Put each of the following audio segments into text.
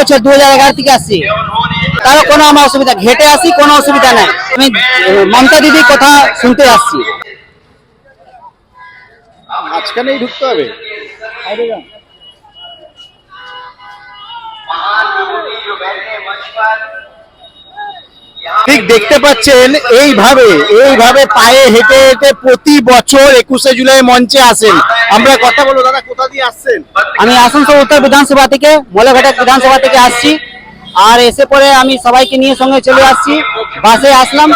বছর দু হাজার এগারো থেকে আসছি তারও কোনো আমার অসুবিধা ঘেটে আসি কোনো অসুবিধা নাই। আমি মমতা দিদির কথা শুনতে আসছি মাঝখানেই ঢুকতে হবে। ঠিক দেখতে পাচ্ছেন এইভাবে এইভাবে পায়ে হেঁটে হেঁটে প্রতি বছর একুশে জুলাই মঞ্চে আসেন। আমরা কথা বলব। দাদা কোথা দিয়ে আসছেন? আমি আসানসোল উত্তর বিধানসভা থেকে মোলাঘাটা বিধানসভা থেকে আসছি। আর এসে পরে আমি সবাইকে নিয়ে সঙ্গে চলে আসছি। বাসে আসলাম।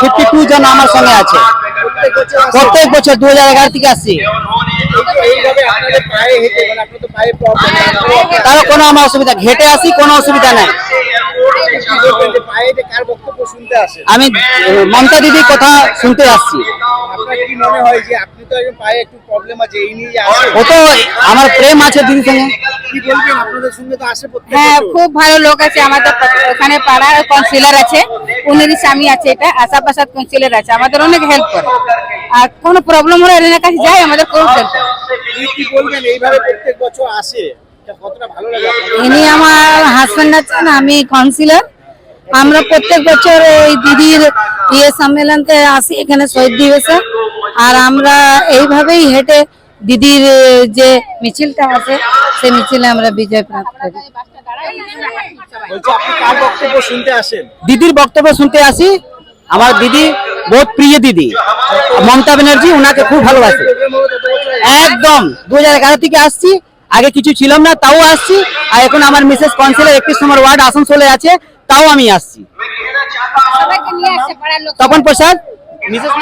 ফিফটি টু জন আমার সঙ্গে আছে। প্রত্যেক বছর দু হাজার এগারো থেকে আসছি। হেঁটে মানে কোনো আমার অসুবিধা ঘেটে আসি কোনো অসুবিধা নাই। আমি মমতা দিদির কথা শুনতে আসছি। আপনার কি মনে হয় যে আপনি তো একজন পায়ে একটু প্রবলেম আছে এই নিয়ে যে আসেন ও তো আমার প্রেম আছে দিদির সঙ্গে। কি বলবেন? আপনাদের সঙ্গে তো আসে হ্যাঁ খুব ভালো লোক আছে আমাদের ওখানে পাড়ার কাউন্সিলর আছে উনিরই স্বামী আছে এটা আশা প্রসাদ কাউন্সিলর আছে আমাদের অনেক হেল্প করে। আর কোনো প্রবলেম হলে এনার কাছে যাই আমাদের খুব হেল্প করে কি বলবেন? এইভাবে প্রত্যেক বছর আসে কতটা ভালো লাগে ইনি আমার হাজবেন্ড আছেন আমি কাউন্সিলর আমরা প্রত্যেক বছর এই দিদির ইয়ে সম্মেলনতে আসি এখানে শহীদ দিবসে। আর আমরা এইভাবেই হেঁটে দিদির যে মিছিলটা আছে সেই মিছিলে আমরা বিজয় প্রাপ্ত করি। দিদির বক্তব্য শুনতে আসি। আমার দিদি বহুত প্রিয় দিদি। মমতা ব্যানার্জি ওনাকে খুব ভালোবাসে। একদম। দু হাজার এগারো থেকে আসছি। আগে কিছু ছিলাম না তাও আসছি। আর এখন আমার মিসেস কাউন্সিলর একত্রিশ নম্বর ওয়ার্ড আসানসোলে আছে তাও আমি আসছি। তপন প্রসাদ। মিসেস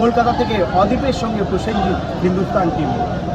কলকাতা থেকে অদীপের সঙ্গে প্রসেনজিৎ হিন্দুস্তান টিম